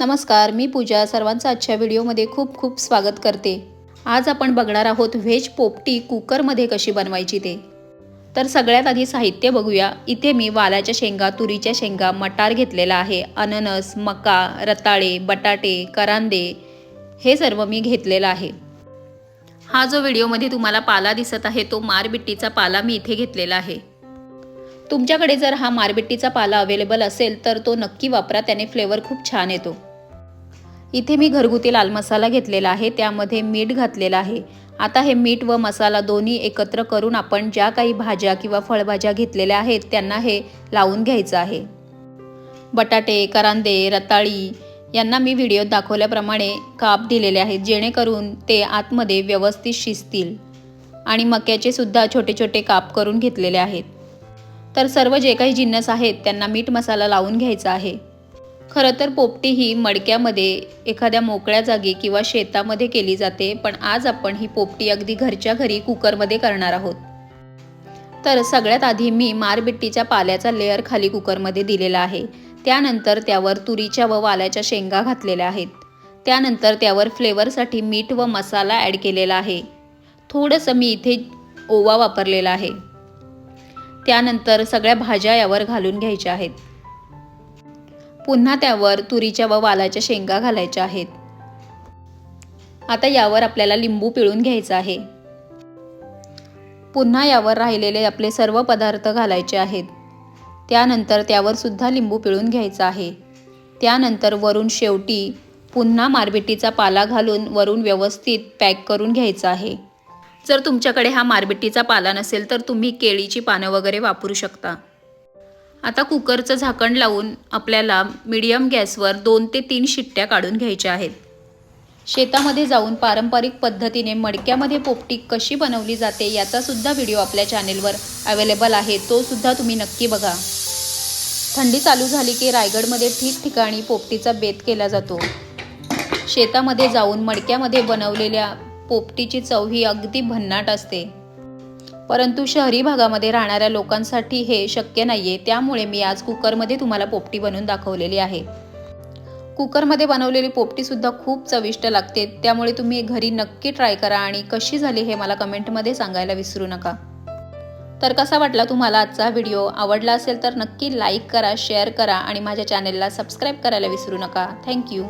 नमस्कार मी पूजा. सर्वांचं आजच्या व्हिडिओमध्ये खूप खूप स्वागत करते. आज आपण बघणार आहोत व्हेज पोपटी कुकरमध्ये कशी बनवायची ते. तर सगळ्यात आधी साहित्य बघूया. इथे मी वालाच्या शेंगा तुरीच्या शेंगा मटार घेतलेला आहे. अननस मका रताळे बटाटे करांदे हे सर्व मी घेतलेलं आहे. हा जो व्हिडिओमध्ये तुम्हाला पाला दिसत आहे तो मारबिट्टीचा पाला मी इथे घेतलेला आहे. तुमच्याकडे जर हा मारबिट्टीचा पाला अवेलेबल असेल तर तो नक्की वापरा. त्याने फ्लेवर खूप छान येतो. इथे मी घरगुती लाल मसाला घेतलेला आहे त्यामध्ये मीठ घातलेलं आहे. आता हे मीठ व मसाला दोन्ही एकत्र करून आपण ज्या काही भाज्या किंवा फळभाज्या घेतलेल्या आहेत त्यांना हे लावून घ्यायचं आहे. बटाटे करांदे रताळी यांना मी व्हिडिओत दाखवल्याप्रमाणे काप दिलेले आहेत जेणेकरून ते आतमध्ये व्यवस्थित शिजतील. आणि मक्याचे सुद्धा छोटे छोटे काप करून घेतलेले आहेत. तर सर्व जे काही जिन्नस आहेत त्यांना मीठ मसाला लावून घ्यायचा आहे. खरं तर पोपटी ही मडक्यामध्ये एखाद्या मोकळ्या जागी किंवा शेतामध्ये केली जाते पण आज आपण ही पोपटी अगदी घरच्या घरी कुकरमध्ये करणार आहोत. तर सगळ्यात आधी मी मारबिट्टीच्या पाल्याचा लेअर खाली कुकरमध्ये दिलेला आहे. त्यानंतर त्यावर तुरीच्या व वाल्याच्या शेंगा घातलेल्या आहेत. त्यानंतर त्यावर फ्लेवरसाठी मीठ व मसाला ॲड केलेला आहे. थोडंसं मी इथे ओवा वापरलेला आहे. त्यानंतर सगळ्या भाज्या यावर घालून घ्यायच्या आहेत. पुन्हा त्यावर तुरीच्या व वालाच्या शेंगा घालायच्या आहेत. आता यावर आपल्याला लिंबू पिळून घ्यायचा आहे. पुन्हा यावर राहिलेले आपले सर्व पदार्थ घालायचे आहेत. त्यानंतर त्यावर सुद्धा लिंबू पिळून घ्यायचा आहे. त्यानंतर वरून शेवटी पुन्हा मारबिट्टीचा पाला घालून वरून व्यवस्थित पॅक करून घ्यायचा आहे. जर तुमच्याकडे हा मारबिट्टीचा पाला नसेल तर तुम्ही केळीची पानं वगैरे वापरू शकता. आता कुकरचं झाकण लावून आपल्याला मीडियम गॅसवर दोन ते तीन शिट्ट्या काढून घ्यायच्या आहेत. शेतामध्ये जाऊन पारंपरिक पद्धतीने मडक्यामध्ये पोपटी कशी बनवली जाते याचा सुद्धा व्हिडिओ आपल्या चॅनेलवर अवेलेबल आहे. तो सुद्धा तुम्ही नक्की बघा. थंडी चालू झाली की रायगडमध्ये ठिकठिकाणी पोपटीचा बेत केला जातो. शेतामध्ये जाऊन मडक्यामध्ये बनवलेल्या पोपटीची चव ही अगदी भन्नाट असते. परंतु शहरी भागामध्ये राहणाऱ्या लोकांसाठी हे शक्य नाहीये. त्यामुळे मी आज कुकरमध्ये तुम्हाला पोपटी बनवून दाखवलेली आहे. कुकरमध्ये बनवलेली पोपटीसुद्धा खूप चविष्ट लागते. त्यामुळे तुम्ही घरी नक्की ट्राय करा आणि कशी झाली हे मला कमेंटमध्ये सांगायला विसरू नका. तर कसा वाटला तुम्हाला आजचा व्हिडिओ? आवडला असेल तर नक्की लाईक करा शेअर करा आणि माझ्या चॅनेलला सबस्क्राईब करायला विसरू नका. थँक्यू